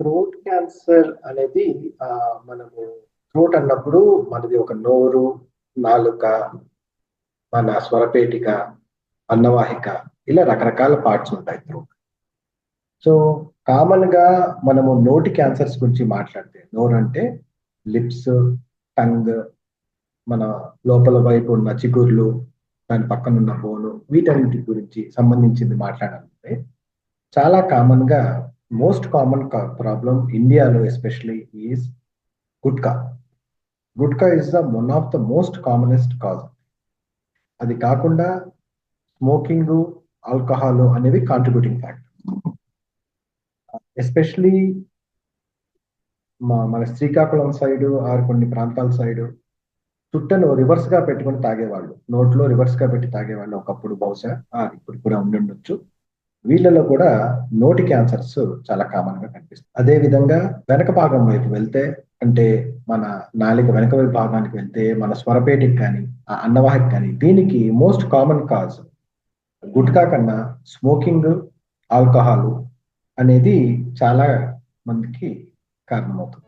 Throat cancer అనేది ఆ, మనము థ్రోట్ అన్నప్పుడు మనది ఒక నోరు నాలుక మన స్వరపేటిక అన్నవాహిక ఇలా రకరకాల పార్ట్స్ ఉంటాయి థ్రోట్ సో కామన్గా మనము నోటి క్యాన్సర్స్ గురించి మాట్లాడితే నోరు అంటే లిప్స్ టంగ్ మన లోపల వైపు ఉన్న చిగుర్లు దాని పక్కన ఉన్న బోను వీటన్నిటి గురించి సంబంధించింది మాట్లాడాలంటే చాలా కామన్గా మోస్ట్ కామన్ ప్రాబ్లం ఇండియాలో especially is gutka gutka is the one of the most commonest cause అది కాకుండా స్మోకింగ్ ఆల్కహాల్ అనేవి కాంట్రిబ్యూటింగ్ ఫ్యాక్టర్ ఎస్పెషలీ మా మన శ్రీకాకుళం సైడ్ ఆర్ కొన్ని ప్రాంతాల సైడ్ చుట్టను రివర్స్గా పెట్టుకుని తాగేవాళ్ళు. నోట్లో రివర్స్గా పెట్టి తాగేవాళ్ళు ఒకప్పుడు బహుశా ఇప్పుడు కూడా ఉండి ఉండొచ్చు. వీళ్ళలో కూడా నోటి క్యాన్సర్స్ చాలా కామన్గా కనిపిస్తుంది అదే విధంగా వెనక భాగం వైపు వెళ్తే అంటే మన నాలిక వెనక వైపు భాగానికి వెళ్తే మన స్వరపేటికి కానీ ఆ అన్నవాహికి కానీ దీనికి మోస్ట్ కామన్ కాజ్ గుట్కా కన్నా స్మోకింగ్ ఆల్కహాల్ అనేది చాలా మందికి కారణమవుతుంది.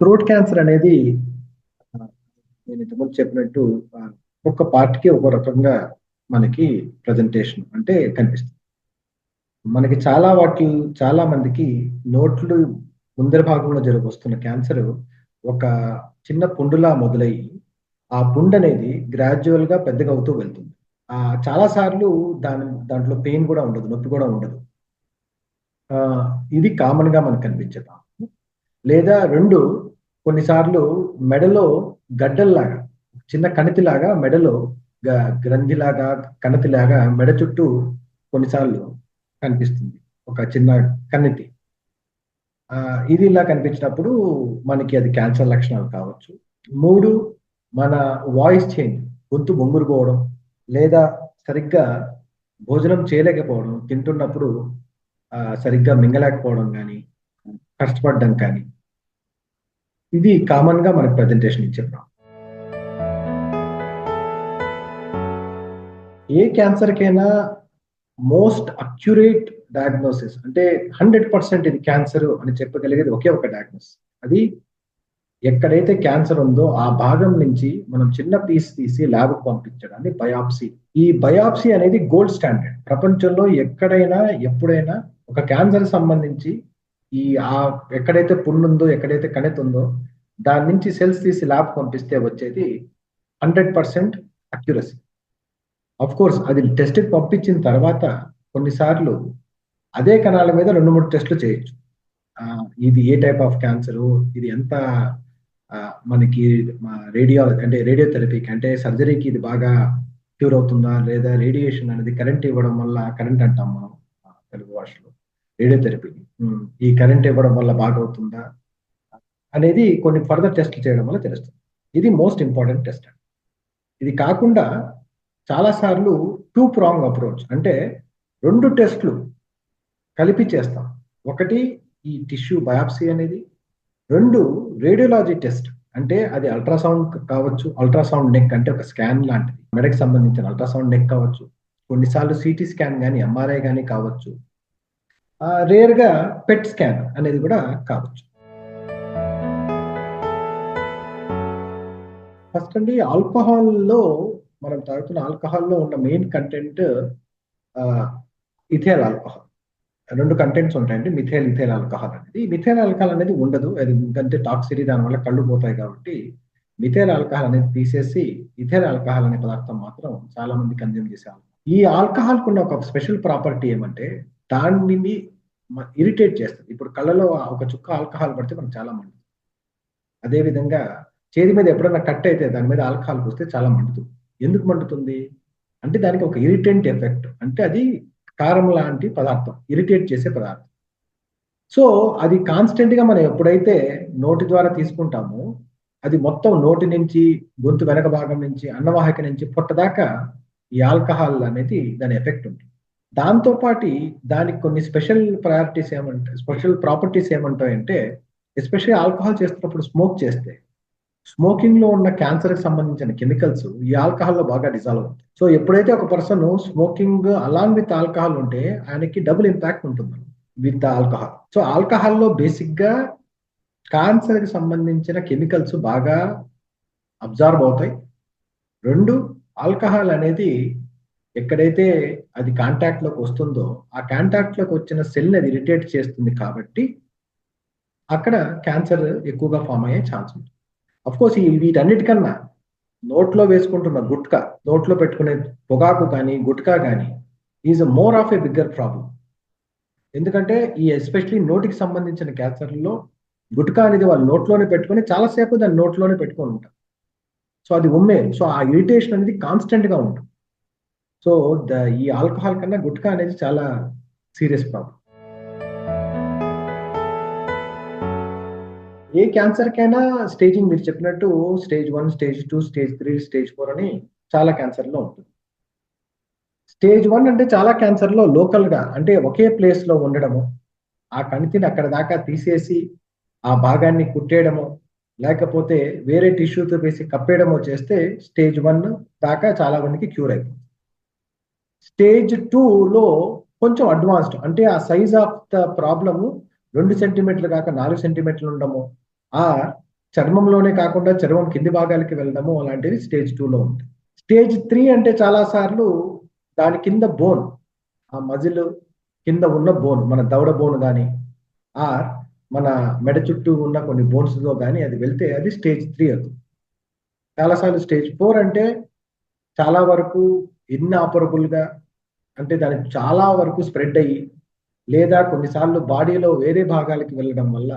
థ్రోట్ క్యాన్సర్ అనేది నేను ఇంతకుముందు చెప్పినట్టు ఒక్క పార్ట్కి ఒక రకంగా మనకి ప్రజెంటేషన్ అంటే కనిపిస్తుంది. మనకి చాలా వాటి చాలా మందికి నోట్లు ముందర భాగంలో జరుగు వస్తున్న క్యాన్సర్ ఒక చిన్న పుండులా మొదలయ్యి ఆ పుండు అనేది గ్రాడ్యువల్గా పెద్దగా అవుతూ వెళ్తుంది. ఆ చాలా సార్లు దాని దాంట్లో పెయిన్ కూడా ఉండదు నొప్పి కూడా ఉండదు. ఆ ఇది కామన్గా మనకు కనిపించే లేదా రెండు కొన్నిసార్లు మెడలో గడ్డల్లాగా చిన్న కణితిలాగా మెడలో గ- గ్రంథిలాగా కణితిలాగా మెడ చుట్టూ కొన్నిసార్లు కనిపిస్తుంది. ఒక చిన్న కణితి. ఇది ఇలా కనిపించినప్పుడు మనకి అది క్యాన్సర్ లక్షణాలు కావచ్చు. మూడు మన వాయిస్ చేంజ్ గొంతు బొంగురుపోవడం లేదా సరిగ్గా భోజనం చేయలేకపోవడం తింటున్నప్పుడు సరిగ్గా మింగలేకపోవడం కానీ కష్టపడడం కానీ. ఇది కామన్గా మనకు మనకి ప్రజెంటేషన్ ఇచ్చే ప్రాబ్లం ఏ క్యాన్సర్ కైనా మోస్ట్ అక్యురేట్ డయాగ్నోసిస్ అంటే హండ్రెడ్ పర్సెంట్ ఇది క్యాన్సర్ అని చెప్పగలిగేది ఒకే ఒక డయాగ్నోసిస్ అది ఎక్కడైతే క్యాన్సర్ ఉందో ఆ భాగం నుంచి మనం చిన్న పీస్ తీసి ల్యాబ్కు పంపించడాన్ని బయాప్సీ. ఈ బయాప్సీ అనేది గోల్డ్ స్టాండర్డ్. ప్రపంచంలో ఎక్కడైనా ఎప్పుడైనా ఒక క్యాన్సర్ సంబంధించి ఈ ఆ ఎక్కడైతే పుండు ఉందో ఎక్కడైతే కణితి ఉందో దాని నుంచి సెల్స్ తీసి ల్యాబ్ పంపిస్తే వచ్చేది hundred percent accuracy. Of course అది టెస్ట్ పంపించిన తర్వాత కొన్నిసార్లు అదే కణాల మీద రెండు మూడు టెస్టులు చేయొచ్చు. ఇది ఏ టైప్ ఆఫ్ క్యాన్సర్ ఇది ఎంత మనకి రేడియో అంటే రేడియోథెరపీకి అంటే సర్జరీకి ఇది బాగా క్యూర్ అవుతుందా? లేదా రేడియేషన్ అనేది కరెంట్ ఇవ్వడం వల్ల కరెంట్ అంటాం మనం తెలుగు భాషలో. రేడియోథెరపీ ఈ కరెంట్ ఇవ్వడం వల్ల బాగా అవుతుందా? అనేది కొన్ని ఫర్దర్ టెస్ట్లు చేయడం వల్ల తెలుస్తుంది. ఇది మోస్ట్ ఇంపార్టెంట్ టెస్ట్ ఇది కాకుండా చాలా సార్లు టూ ప్రాంగ్ అప్రోచ్ అంటే రెండు టెస్ట్లు కలిపి చేస్తాం. ఒకటి ఈ టిష్యూ బయాప్సీ అనేది రెండు రేడియోలాజీ టెస్ట్ అంటే అది అల్ట్రాసౌండ్ కావచ్చు అల్ట్రాసౌండ్ నెక్ అంటే ఒక స్కాన్ లాంటిది. మెడకి సంబంధించిన అల్ట్రాసౌండ్ నెక్ కావచ్చు కొన్నిసార్లు సిటీ స్కాన్ కానీ ఎంఆర్ఐ కానీ కావచ్చు. రేర్గా పెట్ స్కాన్ అనేది కూడా కావచ్చు. ఫస్ట్ అండి ఆల్కహాల్లో మనం తాగుతున్న ఆల్కహాల్లో ఉన్న మెయిన్ కంటెంట్ ఇథేల్ ఆల్కహాల్. రెండు కంటెంట్స్ ఉంటాయండి మిథేల్ ఇథేల్ ఆల్కహాల్ అనేది. మిథేల్ ఆల్కహాల్ అనేది ఉండదు అది ఎందుకంటే టాక్సిటీ దానివల్ల కళ్ళు పోతాయి కాబట్టి మిథేల్ ఆల్కహాల్ అనేది తీసేసి ఇథేల్ ఆల్కహాల్ అనే పదార్థం మాత్రం చాలా మంది కన్జ్యూమ్ చేసేవాళ్ళు. ఈ ఆల్కహాల్ కున్న ఒక స్పెషల్ ప్రాపర్టీ ఏమంటే దానిని ఇరిటేట్ చేస్తుంది. ఇప్పుడు కళ్ళలో ఒక చుక్క ఆల్కహాల్ పడితే మనకు చాలా మండుతుంది. అదే విధంగా చేతి మీద ఎప్పుడైనా కట్ అయితే దాని మీద ఆల్కహాల్ పూస్తే చాలా మండుతుంది. ఎందుకు మండుతుంది? అంటే దానికి ఒక ఇరిటెంట్ ఎఫెక్ట్ అంటే అది కారం లాంటి పదార్థం ఇరిటేట్ చేసే పదార్థం. సో అది కాన్స్టెంట్గా మనం ఎప్పుడైతే నోటి ద్వారా తీసుకుంటామో అది మొత్తం నోటి నుంచి గొంతు వెనక భాగం నుంచి అన్నవాహిక నుంచి పొట్ట దాకా ఈ ఆల్కహాల్ అనేది దాని ఎఫెక్ట్ ఉంటుంది. దాంతోపాటి దానికి కొన్ని స్పెషల్ ప్రయారిటీస్ ఏమంటే స్పెషల్ ప్రాపర్టీస్ ఏమంటాయంటే ఎస్పెషల్లీ ఆల్కహాల్ చేస్తున్నప్పుడు స్మోక్ చేస్తే స్మోకింగ్లో ఉన్న క్యాన్సర్కి సంబంధించిన కెమికల్స్ ఈ ఆల్కహాల్లో బాగా డిజాల్వ్ అవుతాయి. సో ఎప్పుడైతే ఒక person smoking along with alcohol ఉంటే ఆయనకి డబుల్ ఇంపాక్ట్ ఉంటుంది విత్ ఆల్కహాల్. సో ఆల్కహాల్లో బేసిక్గా క్యాన్సర్కి సంబంధించిన కెమికల్స్ బాగా అబ్జార్బ్ అవుతాయి. రెండు ఆల్కహాల్ అనేది ఎక్కడైతే అది కాంటాక్ట్లోకి వస్తుందో ఆ కాంటాక్ట్లోకి వచ్చిన సెల్ అది ఇరిటేట్ చేస్తుంది కాబట్టి అక్కడ క్యాన్సర్ ఎక్కువగా ఫామ్ అయ్యే ఛాన్స్ ఉంటుంది. కోర్స్ ఈ వీటన్నిటికన్నా నోట్లో వేసుకుంటున్న గుట్కా నోట్లో పెట్టుకునే పొగాకు కానీ గుట్కా కానీ is more of a bigger problem ఎందుకంటే ఈ ఎస్పెషలీ నోటికి సంబంధించిన క్యాన్సర్లో గుట్కా అనేది వాళ్ళు నోట్లోనే పెట్టుకొని చాలాసేపు దాన్ని నోట్లోనే పెట్టుకొని ఉంటారు. సో అది ఉమ్మే. సో ఆ ఇరిటేషన్ అనేది కాన్స్టెంట్గా ఉంటుంది. సో ద ఈ ఆల్కహాల్ కన్నా గుట్కా అనేది చాలా సీరియస్ ప్రాబ్లం ఏ క్యాన్సర్ కైనా స్టేజింగ్ మీరు చెప్పినట్టు stage one stage two stage three stage four అని చాలా క్యాన్సర్లో ఉంటుంది. స్టేజ్ వన్ అంటే చాలా క్యాన్సర్లో లోకల్గా అంటే ఒకే ప్లేస్లో ఉండడము ఆ కణితిని అక్కడ దాకా తీసేసి ఆ భాగాన్ని కుట్టేయడము లేకపోతే వేరే టిష్యూతో వేసి కప్పేయడమో చేస్తే స్టేజ్ వన్ దాకా చాలా మందికి క్యూర్ అయిపోతుంది. స్టేజ్ టూలో కొంచెం అడ్వాన్స్డ్ అంటే ఆ సైజ్ ఆఫ్ ద ప్రాబ్లము రెండు సెంటీమీటర్లు కాక నాలుగు సెంటీమీటర్లు ఉండడము ఆ చర్మంలోనే కాకుండా చర్మం కింది భాగాలకి వెళ్ళడము అలాంటివి స్టేజ్ టూలో ఉంది. స్టేజ్ త్రీ అంటే చాలా సార్లు దాని కింద బోన్ ఆ మజిల్ కింద ఉన్న బోన్ మన దవడ బోన్ కానీ ఆ మన మెడ చుట్టూ ఉన్న కొన్ని బోన్స్లో కానీ అది వెళ్తే అది స్టేజ్ త్రీ అవుతుంది చాలాసార్లు స్టేజ్ ఫోర్ అంటే చాలా వరకు ఇన్ఆపరబుల్గా అంటే దాని చాలా వరకు స్ప్రెడ్ అయ్యి లేదా కొన్నిసార్లు బాడీలో వేరే భాగాలకి వెళ్ళడం వల్ల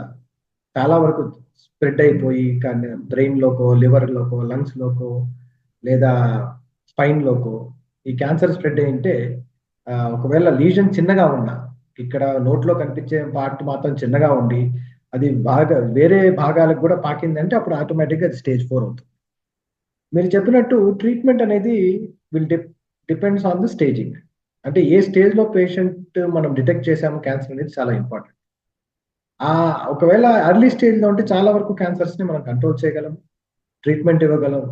చాలా వరకు స్ప్రెడ్ అయిపోయి కానీ బ్రెయిన్ లోకో లివర్ లోకో లంగ్స్ లోకో లేదా స్పైన్ లోకో ఈ క్యాన్సర్ స్ప్రెడ్ అయింటే ఒకవేళ లీజన్ చిన్నగా ఉన్నా ఇక్కడ నోట్లో కనిపించే పార్ట్ మాత్రం చిన్నగా ఉండి అది బాగా వేరే భాగాలకు కూడా పాకిందంటే అప్పుడు ఆటోమేటిక్గా అది స్టేజ్ ఫోర్ అవుతుంది. మీరు చెప్పినట్టు ట్రీట్మెంట్ అనేది will depends on the staging అంటే ఏ స్టేజ్లో పేషెంట్ మనం డిటెక్ట్ చేసాము క్యాన్సర్ అనేది చాలా ఇంపార్టెంట్ ఆ ఒకవేళ ఎర్లీ స్టేజ్లో ఉంటే చాలా వరకు క్యాన్సర్స్ని మనం కంట్రోల్ చేయగలం ట్రీట్మెంట్ ఇవ్వగలం.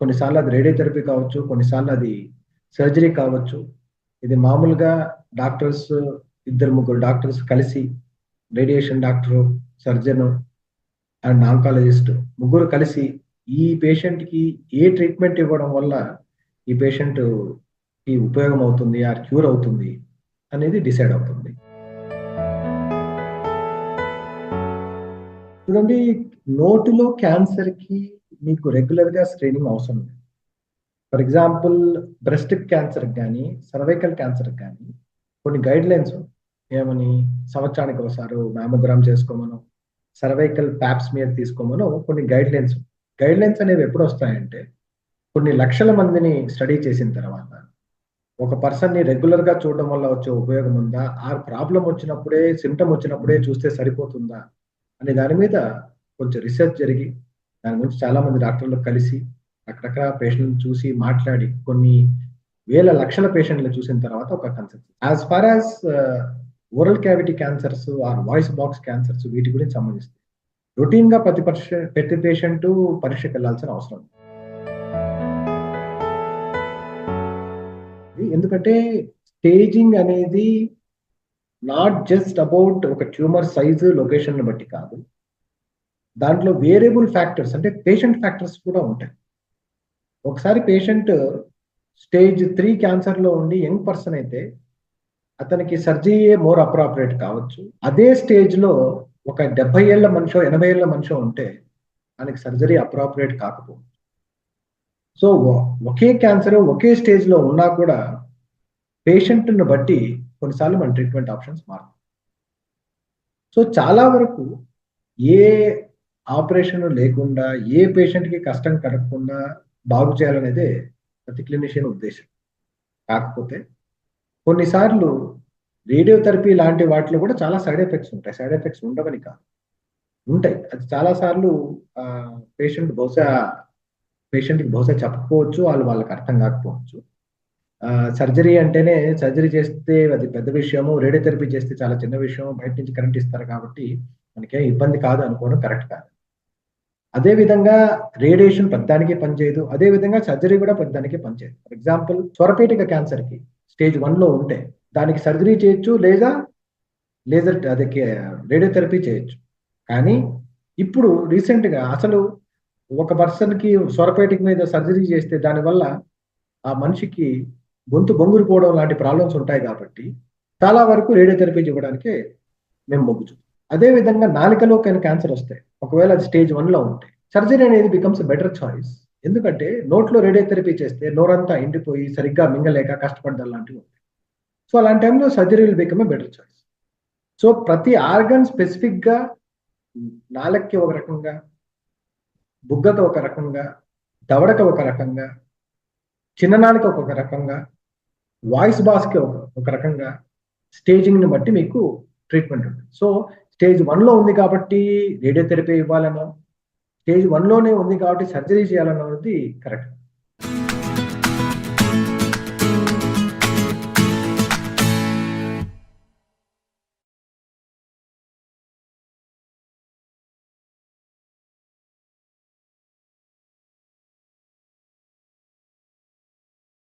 కొన్నిసార్లు అది రేడియోథెరపీ కావచ్చు కొన్నిసార్లు అది సర్జరీ కావచ్చు. ఇది మామూలుగా డాక్టర్స్ ఇద్దరు ముగ్గురు డాక్టర్స్ కలిసి radiation doctor surgeon and oncologist ముగ్గురు కలిసి ఈ పేషెంట్కి ఏ ట్రీట్మెంట్ ఇవ్వడం వల్ల ఈ పేషెంట్కి ఉపయోగం అవుతుంది ఆ క్యూర్ అవుతుంది అనేది డిసైడ్ అవుతుంది. చూడండి నోటిలో క్యాన్సర్కి మీకు రెగ్యులర్గా స్క్రీనింగ్ అవసరం లేదు. ఫర్ ఎగ్జాంపుల్ బ్రెస్ట్ క్యాన్సర్ కానీ సర్వైకల్ క్యాన్సర్ కానీ కొన్ని గైడ్ లైన్స్ ఏమని? సంవత్సరానికి ఒకసారి మ్యామోగ్రామ్ చేసుకోమను సర్వైకల్ ప్యాప్స్ మీద తీసుకోమను కొన్ని గైడ్ లైన్స్ గైడ్ లైన్స్ అనేవి ఎప్పుడు వస్తాయంటే కొన్ని లక్షల మందిని స్టడీ చేసిన తర్వాత ఒక పర్సన్ని రెగ్యులర్గా చూడడం వల్ల వచ్చే ఉపయోగం ఉందా? ఆ ప్రాబ్లం వచ్చినప్పుడే సిమ్టమ్ వచ్చినప్పుడే చూస్తే సరిపోతుందా? అనే దాని మీద కొంచెం రీసెర్చ్ జరిగి దాని గురించి చాలా మంది డాక్టర్లు కలిసి అక్కడక్కడ పేషెంట్ చూసి మాట్లాడి కొన్ని వేల లక్షల పేషెంట్లు చూసిన తర్వాత ఒక concept as far as oral cavity cancers or voice box cancers వీటి గురించి సంబంధిస్తుంది. రొటీన్గా ప్రతి పరీక్ష ప్రతి పేషెంట్ పరీక్షకు వెళ్ళాల్సిన అవసరం ఎందుకంటే స్టేజింగ్ అనేది నాట్ జస్ట్ అబౌట్ ఒక ట్యూమర్ సైజు లొకేషన్ బట్టి కాదు. దాంట్లో వేరియబుల్ ఫ్యాక్టర్స్ అంటే పేషెంట్ ఫ్యాక్టర్స్ కూడా ఉంటాయి. ఒకసారి పేషెంట్ స్టేజ్ త్రీ క్యాన్సర్లో ఉండి యంగ్ పర్సన్ అయితే అతనికి సర్జరీయే మోర్ అప్రాపరేట్ కావచ్చు. అదే స్టేజ్లో ఒక డెబ్బై ఏళ్ళ మనిషో ఎనభై ఏళ్ళ మనిషో ఉంటే దానికి సర్జరీ అప్రాపరేట్ కాకపోవచ్చు. సో ఒకే క్యాన్సర్ ఒకే స్టేజ్లో ఉన్నా కూడా పేషెంట్ను బట్టి కొన్నిసార్లు మన ట్రీట్మెంట్ ఆప్షన్స్ మారుతాయి. సో చాలా వరకు ఏ ఆపరేషన్ లేకుండా ఏ పేషెంట్కి కష్టం కలగకుండా బాగు చేయాలనేదే ప్రతి క్లినిషియన్ ఉద్దేశం. కాకపోతే కొన్నిసార్లు రేడియోథెరపీ లాంటి వాటిలో కూడా చాలా సైడ్ ఎఫెక్ట్స్ ఉంటాయి. సైడ్ ఎఫెక్ట్స్ ఉండవని కాదు. ఉంటాయి. అది చాలా సార్లు పేషెంట్ బహుశా పేషెంట్కి బహుశా చెప్పకపోవచ్చు వాళ్ళు వాళ్ళకి అర్థం కాకపోవచ్చు. సర్జరీ అంటేనే సర్జరీ చేస్తే అది పెద్ద విషయము రేడియోథెరపీ చేస్తే చాలా చిన్న విషయం బయట నుంచి కరెంట్ ఇస్తారు కాబట్టి మనకేం ఇబ్బంది కాదు అనుకోవడం కరెక్ట్ కాదు. అదే విధంగా రేడియేషన్ పెద్దానికి పనిచేయదు అదే విధంగా సర్జరీ కూడా పెద్దానికి పనిచేయదు. ఫర్ ఎగ్జాంపుల్ స్వరపేటిక క్యాన్సర్కి స్టేజ్ వన్లో ఉంటే దానికి సర్జరీ చేయొచ్చు లేదా లేజర్ అదే రేడియోథెరపీ చేయొచ్చు. కానీ ఇప్పుడు రీసెంట్గా అసలు ఒక పర్సన్కి స్వరపేటిక మీద సర్జరీ చేస్తే దానివల్ల ఆ మనిషికి గొంతు బొంగురిపోవడం లాంటి ప్రాబ్లమ్స్ ఉంటాయి కాబట్టి చాలా వరకు రేడియోథెరపీ ఇవ్వడానికే మేము మొగ్గు చూపుతాం అదేవిధంగా నాలికలో కానీ క్యాన్సర్ వస్తే ఒకవేళ అది స్టేజ్ వన్లో ఉంటే సర్జరీ అనేది బికమ్స్ బెటర్ చాయిస్ ఎందుకంటే నోట్లో రేడియోథెరపీ చేస్తే నోరంతా ఎండిపోయి సరిగ్గా మింగలేక కష్టపడ్డా లాంటివి ఉంటాయి. సో అలాంటి టైంలో surgery will become better choice so ప్రతి ఆర్గన్ స్పెసిఫిక్గా నాలక్కి ఒక రకంగా బుగ్గకు ఒక రకంగా దవడక ఒక రకంగా చిన్ననాడికి ఒక రకంగా వాయిస్ బాస్కి ఒక ఒక రకంగా స్టేజింగ్ని బట్టి మీకు ట్రీట్మెంట్ ఉంటుంది. సో స్టేజ్ వన్లో ఉంది కాబట్టి రేడియోథెరపీ ఇవ్వాలనో స్టేజ్ వన్లోనే ఉంది కాబట్టి సర్జరీ చేయాలన్నది కరెక్ట్